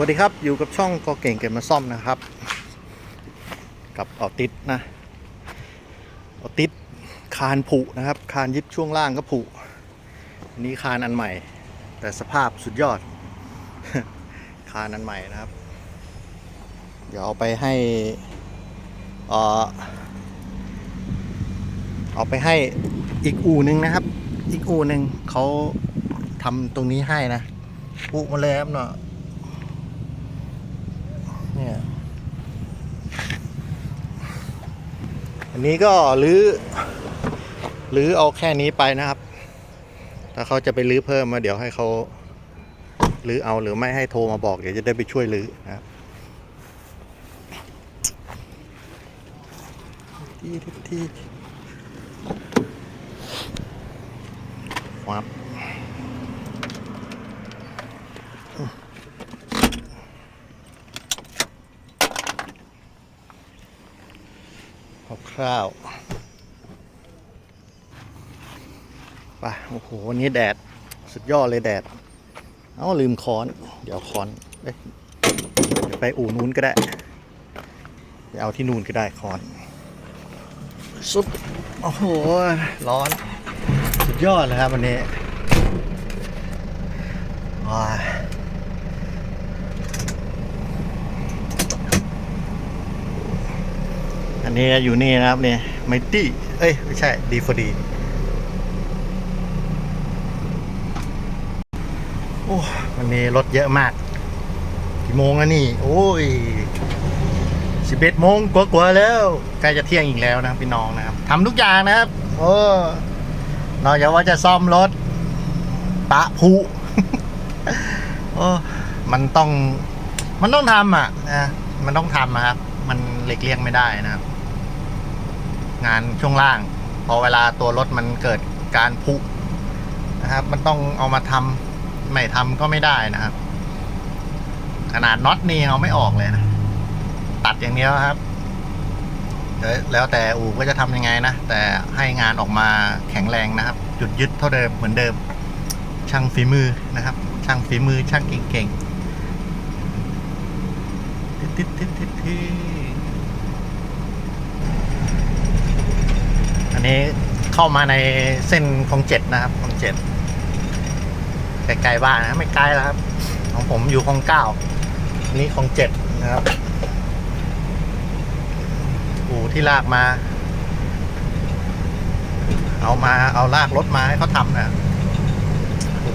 วัสดีครับ อยู่กับช่องก็เก่งเก็บมาซ่อมนะครับ กับออติสนะออติสคานผุนะครับ คานยึดช่วงล่างก็ผุอันนี้คานอันใหม่ แต่สภาพสุดยอด คานอันใหม่นะครับ เดี๋ยวเอาไปให้เออเอาไปให้อีกอู่นึงนะครับ อีกอู่หนึ่งเขาทำตรงนี้ให้นะปุมาเลยครับเนาะ เนี่ยอันนี้ก็รื้อรื้อเอาแค่นี้ไปนะครับ ถ้าเขาจะไปรื้อเพิ่มมาเดี๋ยวให้เขารื้อเอาหรือไม่ให้โทรมาบอกเดี๋ยวจะได้ไปช่วยรื้อนะครับที่ที่ที่วับ คร่าวๆไปโอ้โหวันนี้แดด สุดยอดเลยแดด เอ้า ลืมค้อน เดี๋ยวค้อนเอ้ยเดี๋ยวไปอู่นู้นก็ได้ไปเอาที่นู่นก็ได้ค้อนซุปโอ้โห ร้อน สุดยอดเลยครับวันนี้ว้าย อั นนี้อยู่นี่นะครับเนี่ยไมตี้เอ้ย ไม่ใช่ดีฟดีโอ้วันนี้รถเยอะมาก กี่โมงแล้วนี่ โอ้ยสิบเอ็ดโมงกว่าๆแล้วใกล้จะเที่ยงอีกแล้วนะพี่น้องนะครับทำทุกอย่างนะครับ โอ้นอกจากว่าจะซ่อมรถปะผูโอ้มันต้อง มันต้องทำอะนะมันต้องทำอะครับ มันหลีกเลี่ยงไม่ได้นะครับ งานช่วงล่าง พอเวลาตัวรถมันเกิดการพุนะครับ มันต้องเอามาทำไม่ทำก็ไม่ได้นะครับ ขนาดน็อตนี่เอาไม่ออกเลยนะตัดอย่างเดียวครับแล้วแล้วแต่อู่ก็จะทำยังไงนะแต่ให้งานออกมาแข็งแรงนะครับ จุดยึดเท่าเดิมเหมือนเดิม ช่างฝีมือนะครับ ช่างฝีมือช่างเก่งๆทิดทิดทิดทิดทิด อั นี้เข้ามาในเส้นของเจ็ดนะครับของเจ็ดไกลๆบ้านนะไม่ไกลแล้วครับ ของผมอยู่ของเก้านี้ของเจ็ดนะครับอู่ที่ลากมา เอามาเอาลากรถมาให้เขาทำนะ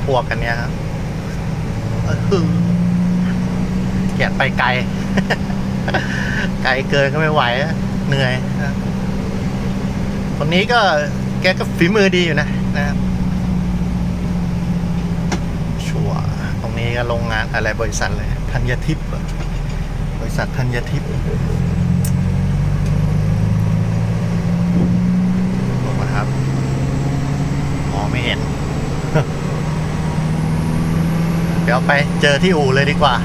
พวกกันเนี้ยครับเออคือเกียดไปไกล ไกลเกินก็ไม่ไหว เหนื่อยนะ คนนี้ก็แกก็ฝีมือดีอยู่นะนะครับชัวร์ตรงนี้ก็โรงงานอะไรบริษัทเลยธัญทิพย์บริษัทธัญทิพย์ลงมาครับมองไม่เห็น เดี๋ยวไปเจอที่อู่เลยดีกว่า